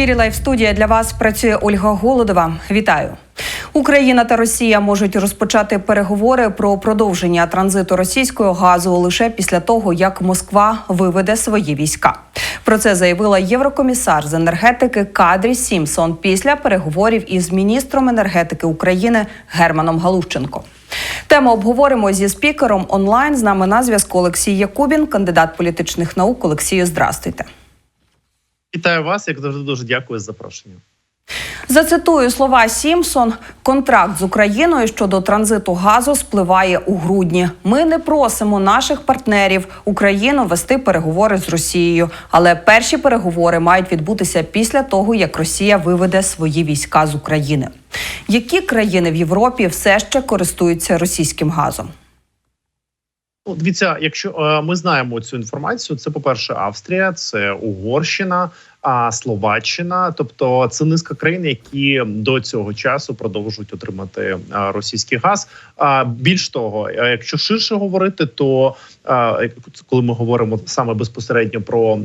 ефірі Лайв студія для вас працює Ольга Голодова. Вітаю. Україна та Росія можуть розпочати переговори про продовження транзиту російського газу лише після того, як Москва виведе свої війська. Про це заявила єврокомісар з енергетики Кадрі Сімсон після переговорів із міністром енергетики України Германом Галущенко. Тему обговоримо зі спікером онлайн. З нами на зв'язку Олексій Якубін, кандидат політичних наук. Олексію, здрастуйте. Вітаю вас, як завжди дуже дякую за запрошення. Зацитую слова Сімсон: контракт з Україною щодо транзиту газу спливає у грудні. Ми не просимо наших партнерів Україну вести переговори з Росією, але перші переговори мають відбутися після того, як Росія виведе свої війська з України. Які країни в Європі все ще користуються російським газом? Ну, дивіться, якщо е, ми знаємо цю інформацію, це по перше, Австрія, це Угорщина, а Словаччина, тобто це низка країн, які до цього часу продовжують отримати російський газ. А більш того, е, якщо ширше говорити, то коли ми говоримо саме безпосередньо про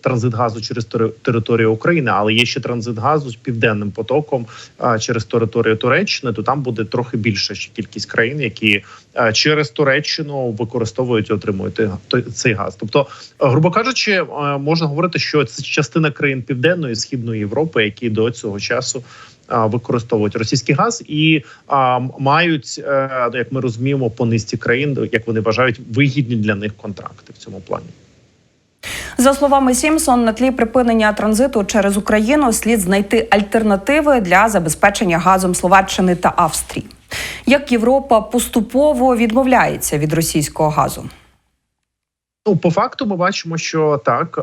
транзит газу через тери- територію України, але є ще транзит газу з південним потоком через територію Туреччини, то там буде трохи більша ще кількість країн, які через Туреччину використовують і отримують цей газ. Тобто, грубо кажучи, е, можна говорити, що це частина країн південної і східної Європи, які до цього часу. Використовують російський газ і а, мають, е, як ми розуміємо, по низці країн, як вони вважають, вигідні для них контракти в цьому плані. За словами Сімсон, на тлі припинення транзиту через Україну слід знайти альтернативи для забезпечення газом Словаччини та Австрії. Як Європа поступово відмовляється від російського газу? Ну, по факту, ми бачимо, що так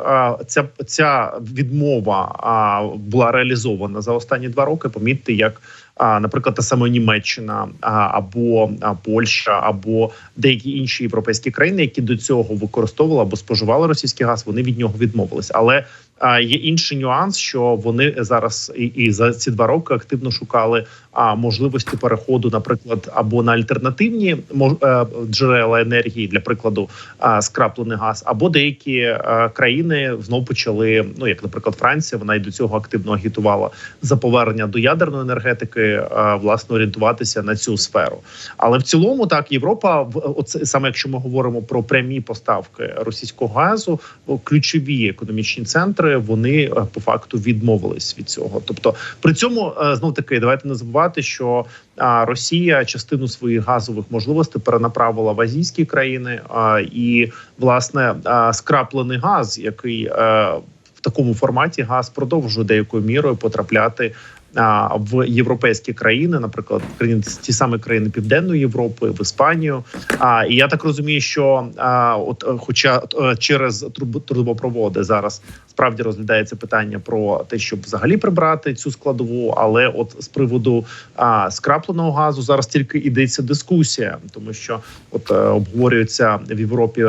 ця ця відмова була реалізована за останні два роки. Помітьте, як, наприклад, та саме Німеччина або Польща, або деякі інші європейські країни, які до цього використовували або споживали російський газ, вони від нього відмовились. Але є інший нюанс, що вони зараз і, і за ці два роки активно шукали а, можливості переходу, наприклад, або на альтернативні е, джерела енергії, для прикладу, а, скраплений газ, або деякі е, країни знов почали. Ну як, наприклад, Франція, вона й до цього активно агітувала за повернення до ядерної енергетики, е, власне орієнтуватися на цю сферу. Але в цілому, так Європа, в оце саме якщо ми говоримо про прямі поставки російського газу, ключові економічні центри вони е, по факту відмовились від цього. Тобто, при цьому е, знов таки давайте не забувати, що Росія частину своїх газових можливостей перенаправила в азійські країни, і власне скраплений газ, який е, в такому форматі газ продовжує деякою мірою потрапляти. В європейські країни, наприклад, в країни ті самі країни Південної Європи, в Іспанію. А і я так розумію, що от, е, хоча е, через труб- трубопроводи зараз справді розглядається питання про те, щоб взагалі прибрати цю складову, але от з приводу скрапленого газу зараз тільки йдеться дискусія, тому що от е, обговорюється в Європі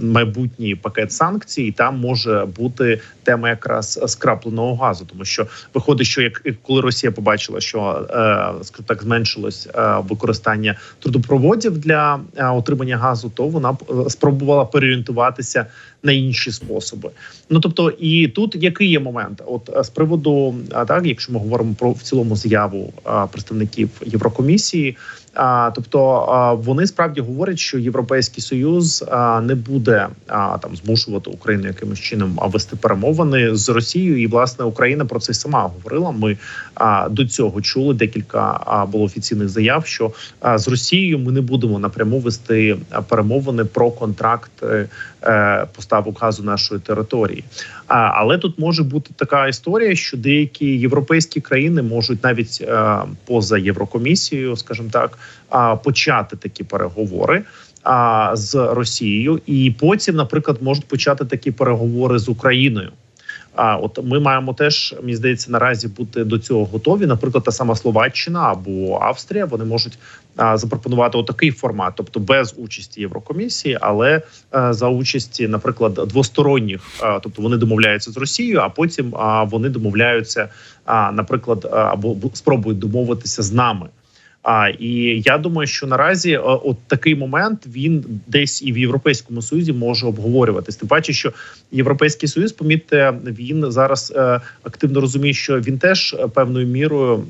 майбутній пакет санкцій, і там може бути тема якраз скрапленого газу, тому що виходить, що як коли Росія побачила, що е, так зменшилось е, використання трудопроводів для е, отримання газу, то вона е, спробувала переорієнтуватися на інші способи. Ну тобто, і тут який є момент? От з приводу так, якщо ми говоримо про в цілому з'яву представників Єврокомісії. Тобто вони справді говорять, що європейський союз не буде там змушувати Україну якимось чином вести перемовини з Росією, і власне Україна про це сама говорила. Ми до цього чули декілька було офіційних заяв, що з Росією ми не будемо напряму вести перемовини про контракт е, е, поставок газу нашої території. Але тут може бути така історія, що деякі європейські країни можуть навіть е, поза Єврокомісією, скажімо так, а, почати такі переговори. А з Росією, і потім, наприклад, можуть почати такі переговори з Україною. А от ми маємо теж мені здається наразі бути до цього готові. Наприклад, та сама Словаччина або Австрія вони можуть а, запропонувати отакий формат, тобто без участі Єврокомісії, але а, за участі, наприклад, двосторонніх, а, тобто вони домовляються з Росією, а потім а, вони домовляються, а, наприклад, або бу- спробують домовитися з нами. А і я думаю, що наразі е, от такий момент він десь і в Європейському Союзі може обговорюватись. Тим паче, що Європейський Союз, помітьте, він зараз е, активно розуміє, що він теж е, певною мірою.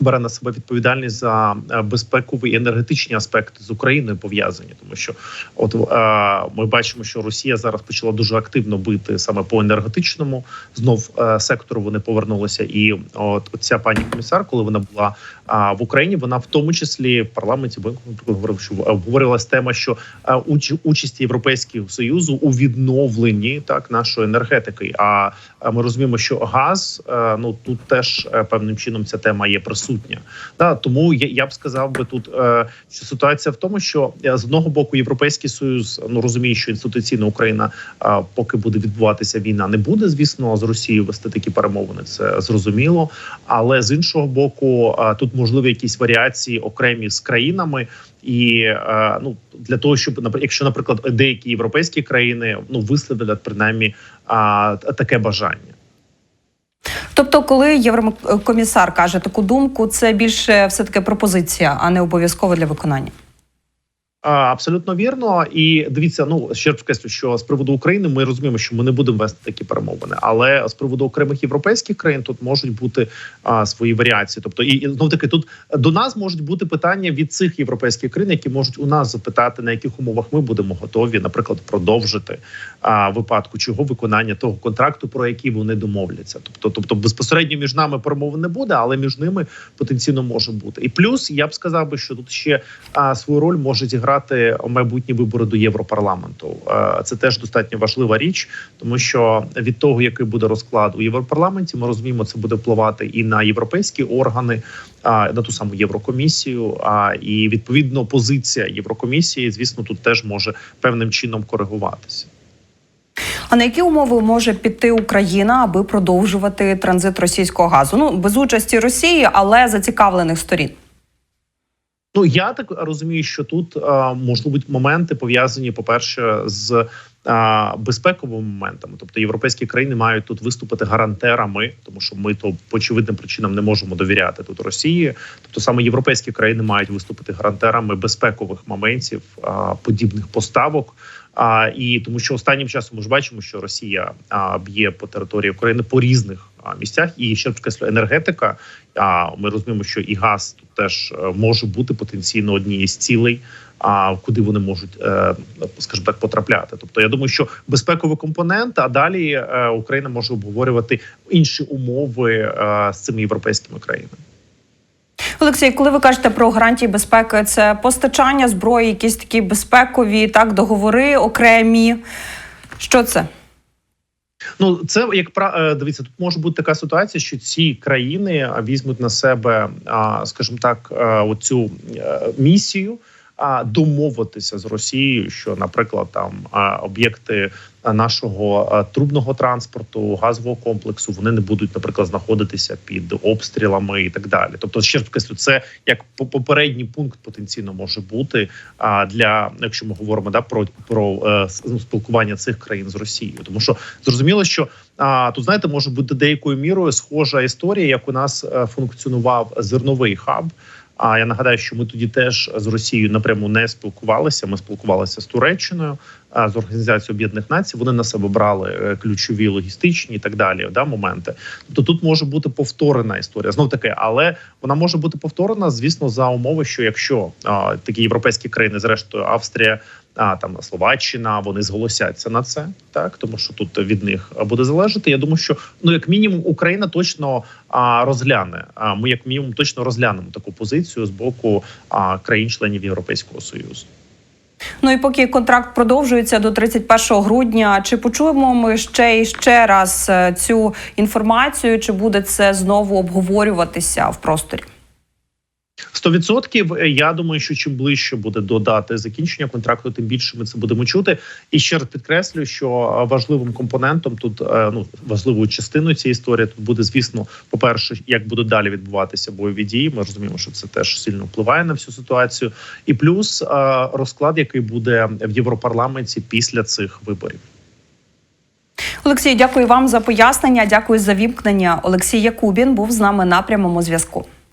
Бере на себе відповідальність за е, безпекові і енергетичні аспекти з Україною пов'язані, тому що от е, ми бачимо, що Росія зараз почала дуже активно бити саме по енергетичному знов е, сектору. Вони повернулися, і от ця пані комісар, коли вона була а, в Україні, вона в тому числі в парламенті Бенко говорив, що обговорювалась тема, що е, уч- участь Європейського союзу у відновленні так нашої енергетики. А ми розуміємо, що газ е, ну тут теж е, певним чином ця тема є присутня. Да, тому я, я б сказав би тут, е, що ситуація в тому, що е, з одного боку Європейський союз ну розуміє, що інституційно Україна, е, поки буде відбуватися війна, не буде, звісно, з Росією вести такі перемовини. Це зрозуміло. Але з іншого боку, е, тут можливі якісь варіації окремі з країнами. І е, ну для того, щоб якщо, наприклад, деякі європейські країни ну висловлять принаймні таке бажання. Тобто, коли єврокомісар каже таку думку, це більше все таки пропозиція, а не обов'язково для виконання. А, Абсолютно вірно, і дивіться, ну ще раз вкреслю, що з приводу України ми розуміємо, що ми не будемо вести такі перемовини, але з приводу окремих європейських країн тут можуть бути а, свої варіації. Тобто, і, і знов таки тут до нас можуть бути питання від цих європейських країн, які можуть у нас запитати, на яких умовах ми будемо готові, наприклад, продовжити а, випадку чого виконання того контракту, про який вони домовляться. Тобто, тобто безпосередньо між нами перемовин не буде, але між ними потенційно може бути. І плюс я б сказав би, що тут ще а, свою роль може зіграти майбутні вибори до Європарламенту. Е, Це теж достатньо важлива річ, тому що від того, який буде розклад у Європарламенті, ми розуміємо, це буде впливати і на європейські органи, на ту саму Єврокомісію. А і відповідно позиція Єврокомісії, звісно, тут теж може певним чином коригуватися. А на які умови може піти Україна, аби продовжувати транзит російського газу? Ну без участі Росії, але зацікавлених сторін. Ну я так розумію, що тут а, можливо моменти пов'язані, по перше, з а, безпековими моментами. Тобто європейські країни мають тут виступити гарантерами, тому що ми то по очевидним причинам не можемо довіряти тут Росії. Тобто саме європейські країни мають виступити гарантерами безпекових моментів а, подібних поставок. А і тому, що останнім часом ми ж бачимо, що Росія а, б'є по території України по різних місцях, і ще підкреслю, енергетика. А ми розуміємо, що і газ тут теж е, може бути потенційно однією з цілей. А куди вони можуть, е, скажімо так, потрапляти? Тобто, я думаю, що безпековий компонент, а далі е, Україна може обговорювати інші умови з цими європейськими країнами. Олексій, коли ви кажете про гарантії безпеки, це постачання зброї, якісь такі безпекові так договори окремі. Що це? Ну це як пра- е, дивіться, тут може бути така ситуація, що ці країни візьмуть на себе, скажімо так, е, оцю е, місію. А домовитися з Росією, що, наприклад, там об'єкти нашого трубного транспорту, газового комплексу, вони не будуть, наприклад, знаходитися під обстрілами і так далі. Тобто, ще раз підкреслю, це як по- попередній пункт потенційно може бути а, для, якщо ми говоримо да про про е, ну, спілкування цих країн з Росією, тому що зрозуміло, що а, тут знаєте, може бути деякою мірою схожа історія, як у нас е, функціонував зерновий хаб. А я нагадаю, що ми тоді теж з Росією напряму не спілкувалися. Ми спілкувалися з Туреччиною, з Організацією Об'єднаних Націй. Вони на себе брали е, ключові логістичні і так далі. Да, моменти. Тобто тут може бути повторена історія. Знов таки, але вона може бути повторена, звісно, за умови, що якщо а, такі європейські країни, зрештою Австрія. А там Словаччина, вони зголосяться на це, так тому що тут від них буде залежати. Я думаю, що ну як мінімум Україна точно а, розгляне. А ми як мінімум точно розглянемо таку позицію з боку а, країн-членів Європейського союзу. Ну і поки контракт продовжується до 31 грудня, чи почуємо ми ще і ще раз е, цю інформацію, чи буде це знову обговорюватися в просторі? 100% я думаю, що чим ближче буде до дати закінчення контракту, тим більше ми це будемо чути. І ще раз підкреслю, що важливим компонентом тут е, ну важливою частиною цієї історії тут буде, звісно, по перше, як будуть далі відбуватися бойові дії. Ми розуміємо, що це теж сильно впливає на всю ситуацію, і плюс е, розклад, який буде в Європарламенті після цих виборів. Олексій, дякую вам за пояснення. Дякую за вімкнення. Олексій Якубін був з нами на прямому зв'язку.